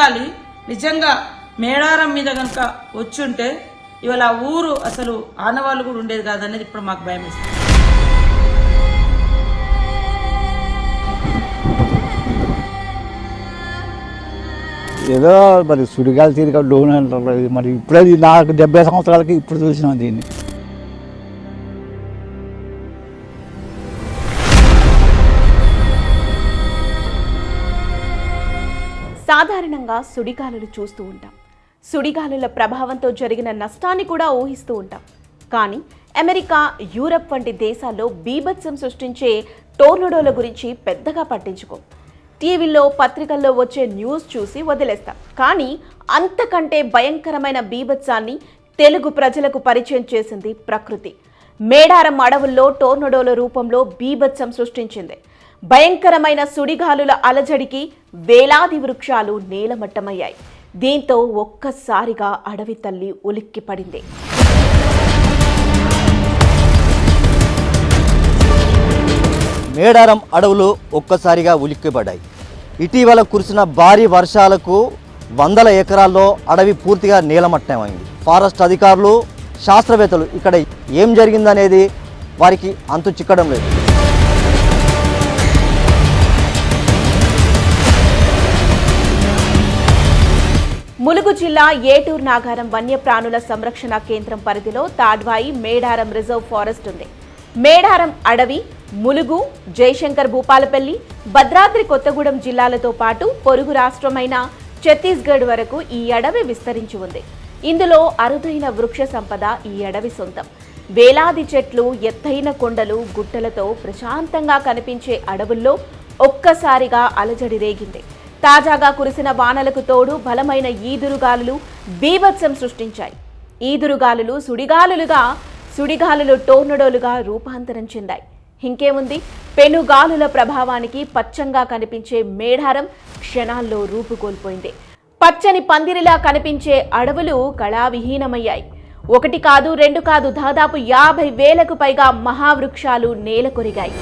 సుడిగాలి నిజంగా మేడారం మీద కనుక వచ్చుంటే ఇవాళ ఆ ఊరు అసలు ఆనవాళ్ళు కూడా ఉండేది కాదనేది ఇప్పుడు మాకు భయం వేస్తుంది. ఏదో మరి సుడిగాలి తీరిక డోన్ అంటారు. మరి ఇప్పుడే నాకు డెబ్బై సంవత్సరాలకి ఇప్పుడు చూసినాం దీన్ని. సాధారణంగా సుడిగాలులు చూస్తూ ఉంటాం. సుడిగాలుల ప్రభావంతో జరిగిన నష్టాన్ని కూడా ఊహిస్తూ ఉంటాం. కానీ అమెరికా యూరప్ వంటి దేశాల్లో బీభత్సం సృష్టించే టోర్నడోల గురించి పెద్దగా పట్టించుకో. టీవీల్లో పత్రికల్లో వచ్చే న్యూస్ చూసి వదిలేస్తాం. కానీ అంతకంటే భయంకరమైన బీభత్సాన్ని తెలుగు ప్రజలకు పరిచయం చేసింది ప్రకృతి. మేడారం అడవుల్లో టోర్నడోల రూపంలో బీభత్సం సృష్టించింది. భయంకరమైన సుడిగాలుల అలజడికి వేలాది వృక్షాలు నేలమట్టమయ్యాయి. దీంతో ఒక్కసారిగా అడవి తల్లి ఉలిక్కిపడింది మేడారం అడవులు ఒక్కసారిగా ఉలిక్కిపడ్డాయి. ఇటీవల కురిసిన భారీ వర్షాలకు వందల ఎకరాల్లో అడవి పూర్తిగా నీలమట్టమైంది. ఫారెస్ట్ అధికారులు శాస్త్రవేత్తలు ఇక్కడ ఏం జరిగిందనేది వారికి అంతు చిక్కడం లేదు. ములుగు జిల్లా ఏటూరు నాగారం వన్యప్రాణుల సంరక్షణ కేంద్రం పరిధిలో తాడ్వాయి మేడారం రిజర్వ్ ఫారెస్ట్ ఉంది. మేడారం అడవి ములుగు జయశంకర్ భూపాలపల్లి భద్రాద్రి కొత్తగూడెం జిల్లాలతో పాటు పొరుగు రాష్ట్రమైన ఛత్తీస్గఢ్ వరకు ఈ అడవి విస్తరించి ఉంది. ఇందులో అరుదైన వృక్ష సంపద ఈ అడవి సొంతం. వేలాది చెట్లు ఎత్తైన కొండలు గుట్టలతో ప్రశాంతంగా కనిపించే అడవుల్లో ఒక్కసారిగా అలజడి రేగింది. తాజాగా కురిసిన వానలకు తోడు బలమైన ఈదురుగాలులు బీభత్సం సృష్టించాయి. ఈదురుగాలులు సుడిగాలులుగా సుడిగాలులు టోర్నడోలుగా రూపాంతరం చెందాయి. ఇంకేముంది? పెనుగాలుల ప్రభావానికి పచ్చంగా కనిపించే మేడారం క్షణాల్లో రూపుకోల్పోయింది పచ్చని పందిరిలా కనిపించే అడవులు కళావిహీనమయ్యాయి. ఒకటి కాదు రెండు కాదు దాదాపు యాభై వేలకు పైగా మహావృక్షాలు నేలకొరిగాయి.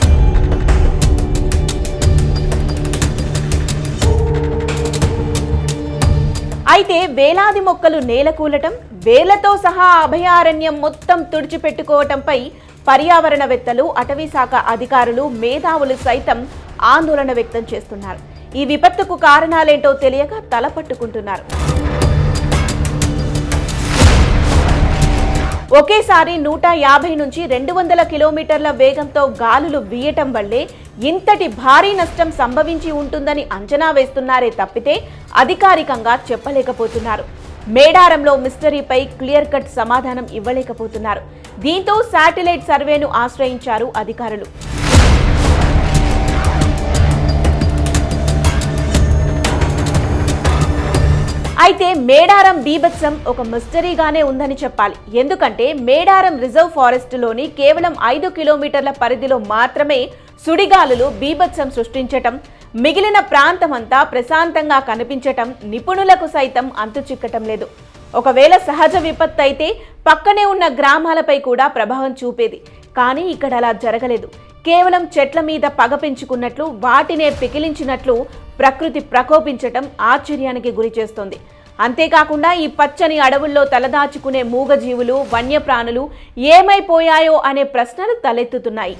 అయితే వేలాది మొక్కలు నేలకూలటం వేలతో సహా అభయారణ్యం మొత్తం తుడిచిపెట్టుకోవటంపై పర్యావరణవేత్తలు అటవీ శాఖ అధికారులు మేధావులు సైతం ఆందోళన వ్యక్తం చేస్తున్నారు. ఈ విపత్తుకు కారణాలేంటో తెలియక తలపట్టుకుంటున్నారు ఒకేసారి నూట యాభై నుంచి రెండు వందల కిలోమీటర్ల వేగంతో గాలులు వీయటం వల్లే ఇంతటి భారీ నష్టం సంభవించి ఉంటుందని అంచనా వేస్తున్నారే తప్పితే అధికారికంగా చెప్పలేకపోతున్నారు. మేడారంలో మిస్టరీపై క్లియర్ కట్ సమాధానం ఇవ్వలేకపోతున్నారు. దీంతో శాటిలైట్ సర్వేను ఆశ్రయించారు అధికారులు. అయితే మేడారం బీభత్సం ఒక మిస్టరీగానే ఉందని చెప్పాలి. ఎందుకంటే మేడారం రిజర్వ్ ఫారెస్ట్లోని కేవలం ఐదు కిలోమీటర్ల పరిధిలో మాత్రమే సుడిగాలులు బీభత్సం సృష్టించటం మిగిలిన ప్రాంతమంతా ప్రశాంతంగా కనిపించటం నిపుణులకు సైతం అంతు చిక్కటం లేదు. ఒకవేళ సహజ విపత్తు అయితే పక్కనే ఉన్న గ్రామాలపై కూడా ప్రభావం చూపేది. కానీ ఇక్కడ అలా జరగలేదు. కేవలం చెట్ల మీద పగ పెంచుకున్నట్లు వాటినే పికిలించినట్లు ప్రకృతి ప్రకోపించటం ఆశ్చర్యానికి గురి చేస్తుంది. అంతేకాకుండా ఈ పచ్చని అడవుల్లో తలదాచుకునే మూగజీవులు వన్యప్రాణులు ఏమైపోయాయో అనే ప్రశ్నలు తలెత్తుతున్నాయి.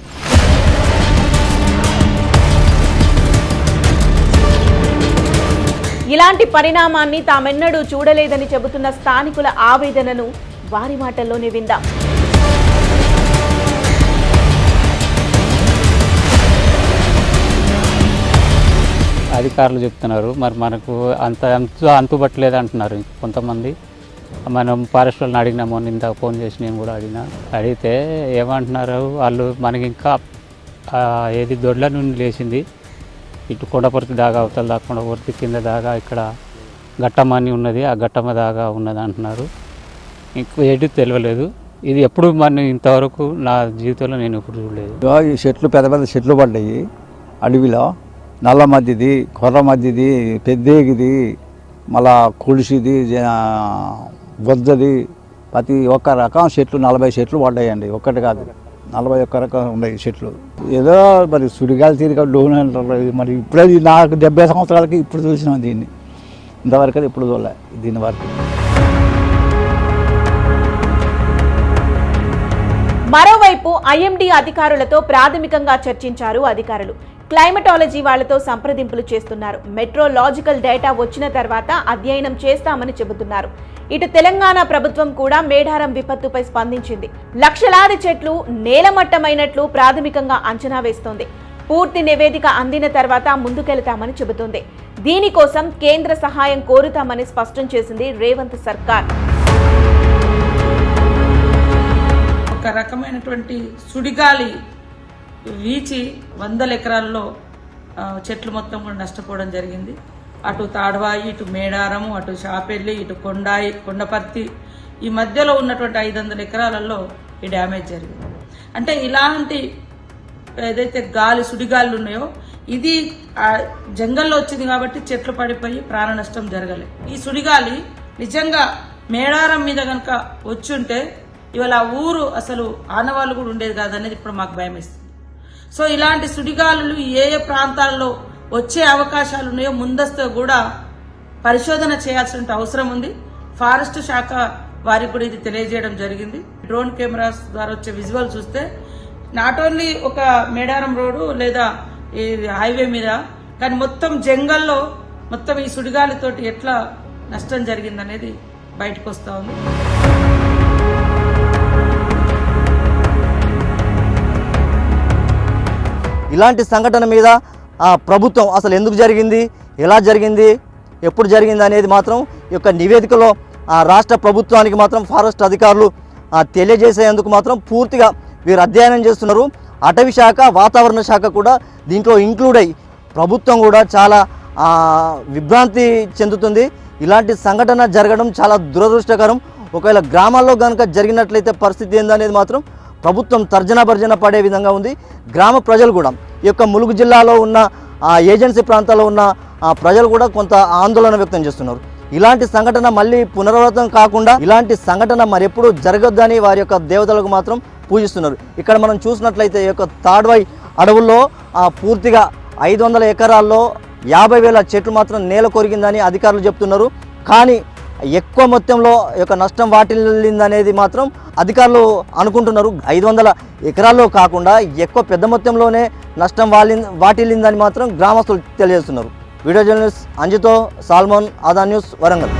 ఇలాంటి పరిణామాన్ని తామెన్నడూ చూడలేదని చెబుతున్న స్థానికుల ఆవేదనను వారి మాటల్లోనే విందాం. అధికారులు చెప్తున్నారు. మరి మనకు అంత అంతు అంతుబట్టలేదు అంటున్నారు కొంతమంది. మనం ఫారెస్ట్ వాళ్ళని అడిగినాము. ఇంత ఫోన్ చేసి నేను కూడా అడిగినా. అడిగితే ఏమంటున్నారు? వాళ్ళు మనకి ఇంకా ఏది దొడ్ల నుండి లేచింది. ఇటు కొండపర్తి దాకా అవతల దాకా వర్తి కింద దాకా ఇక్కడ ఘట్టమ్మ అని ఉన్నది. ఆ ఘట్టమ దాకా ఉన్నది అంటున్నారు. ఇంకో ఎటు తెలియలేదు ఇది ఎప్పుడు మన ఇంతవరకు నా జీవితంలో నేను ఎప్పుడు చూడలేదు. ఈ చెట్లు పెద్ద పెద్ద చెట్లు పడ్డాయి. అడవిలో నల్ల మధ్యది కొర్ర మధ్యది పెద్దేగిది మళ్ళా కొలిసిది బొద్దది ప్రతి ఒక్క రకం చెట్లు నలభై చెట్లు పడ్డాయండి. ఒక్కటి కాదు. నలభై ఒక్క రకం ఉన్నాయి చెట్లు. ఏదో మరి సుడిగాలి తీరిక డోన్ అంటారు మరి ఇప్పుడే నాకు డెబ్బై సంవత్సరాలకి ఇప్పుడు చూసినాం దీన్ని. ఇంతవరకు ఇప్పుడు చూడలే దీని వరకు. మరోవైపు ఐఎండి అధికారులతో ప్రాథమికంగా చర్చించారు అధికారులు. క్లైమటాలజీ వాళ్ళతో సంప్రదింపులు చేస్తున్నారు. మెట్రోలాజికల్ డేటా వచ్చిన తర్వాత అధ్యయనం చేస్తామని చెబుతున్నారు. ఇటు తెలంగాణ ప్రభుత్వం కూడా మేడారం విపత్తుపై స్పందించింది. లక్షలాది చెట్లు నేలమట్టమైనట్లు ప్రాథమికంగా అంచనా వేస్తోంది. పూర్తి నివేదిక అందిన తర్వాత ముందుకెళ్తామని చెబుతోంది. దీనికోసం కేంద్ర సహాయం కోరుతామని స్పష్టం చేసింది రేవంత్ సర్కార్. ఒక రకమైనటువంటి సుడిగాలి వీచి వందల ఎకరాల్లో చెట్లు మొత్తం కూడా నష్టపోవడం జరిగింది. అటు తాడ్వాయి ఇటు మేడారము అటు షాపెల్లి ఇటు కొండాయి కొండపర్తి ఈ మధ్యలో ఉన్నటువంటి ఐదు వందల ఎకరాలలో ఈ డ్యామేజ్ జరిగింది. అంటే ఇలాంటి ఏదైతే గాలి సుడిగాలు ఉన్నాయో ఇది జంగల్లో వచ్చింది కాబట్టి చెట్లు పడిపోయి ప్రాణ నష్టం జరగలే. ఈ సుడిగాలి నిజంగా మేడారం మీద కనుక వచ్చుంటే ఇవాళ ఆ ఊరు అసలు ఆనవాళ్ళు కూడా ఉండేది కాదనేది ఇప్పుడు మాకు భయం వేస్తుంది సో ఇలాంటి సుడిగాలులు ఏ ఏ ప్రాంతాల్లో వచ్చే అవకాశాలు ఉన్నాయో ముందస్తు కూడా పరిశోధన చేయాల్సిన అవసరం ఉంది. ఫారెస్ట్ శాఖ వారికి కూడా ఇది తెలియజేయడం జరిగింది. డ్రోన్ కెమెరాస్ ద్వారా వచ్చే విజువల్ చూస్తే నాట్ ఓన్లీ ఒక మేడారం రోడ్డు లేదా ఈ హైవే మీద కానీ మొత్తం జంగల్లో మొత్తం ఈ సుడిగాలితోటి ఎట్లా నష్టం జరిగిందనేది బయటకు వస్తూ ఉంది. ఇలాంటి సంఘటన మీద ప్రభుత్వం అసలు ఎందుకు జరిగింది? ఎలా జరిగింది? ఎప్పుడు జరిగింది అనేది మాత్రం ఈ యొక్క నివేదికలో రాష్ట్ర ప్రభుత్వానికి మాత్రం ఫారెస్ట్ అధికారులు తెలియజేసేందుకు మాత్రం పూర్తిగా వీరు అధ్యయనం చేస్తున్నారు. అటవీ శాఖ వాతావరణ శాఖ కూడా దీంట్లో ఇంక్లూడ్ అయ్యి ప్రభుత్వం కూడా చాలా విభ్రాంతి చెందుతుంది. ఇలాంటి సంఘటన జరగడం చాలా దురదృష్టకరం. ఒకవేళ గ్రామాల్లో కనుక జరిగినట్లయితే పరిస్థితి ఏందనేది మాత్రం ప్రభుత్వం తర్జన భర్జన పడే విధంగా ఉంది. గ్రామ ప్రజలు కూడా ఈ యొక్క ములుగు జిల్లాలో ఉన్న ఏజెన్సీ ప్రాంతాల్లో ఉన్న ఆ, ప్రజలు కూడా కొంత ఆందోళన వ్యక్తం చేస్తున్నారు. ఇలాంటి సంఘటన మళ్ళీ పునరావృతం కాకుండా ఇలాంటి సంఘటన మరెప్పుడు జరగొద్దని వారి యొక్క దేవతలకు మాత్రం పూజిస్తున్నారు. ఇక్కడ మనం చూసినట్లయితే ఈ యొక్క తాడ్వై అడవుల్లో పూర్తిగా ఐదు వందల ఎకరాల్లో యాభై వేల చెట్లు మాత్రం నేల కొరిగిందని అధికారులు చెప్తున్నారు. కానీ ఎక్కువ మొత్తంలో యొక్క నష్టం వాటిల్లిందనేది మాత్రం అధికారులు అనుకుంటున్నారు. ఐదు వందల ఎకరాల్లో కాకుండా ఎక్కువ పెద్ద మొత్తంలోనే నష్టం వాలి వాటిల్లిందని మాత్రం గ్రామస్తులు తెలియజేస్తున్నారు. వీడియో జర్నలిస్ట్ అంజుతో సాల్మోన్ ఆదా న్యూస్ వరంగల్.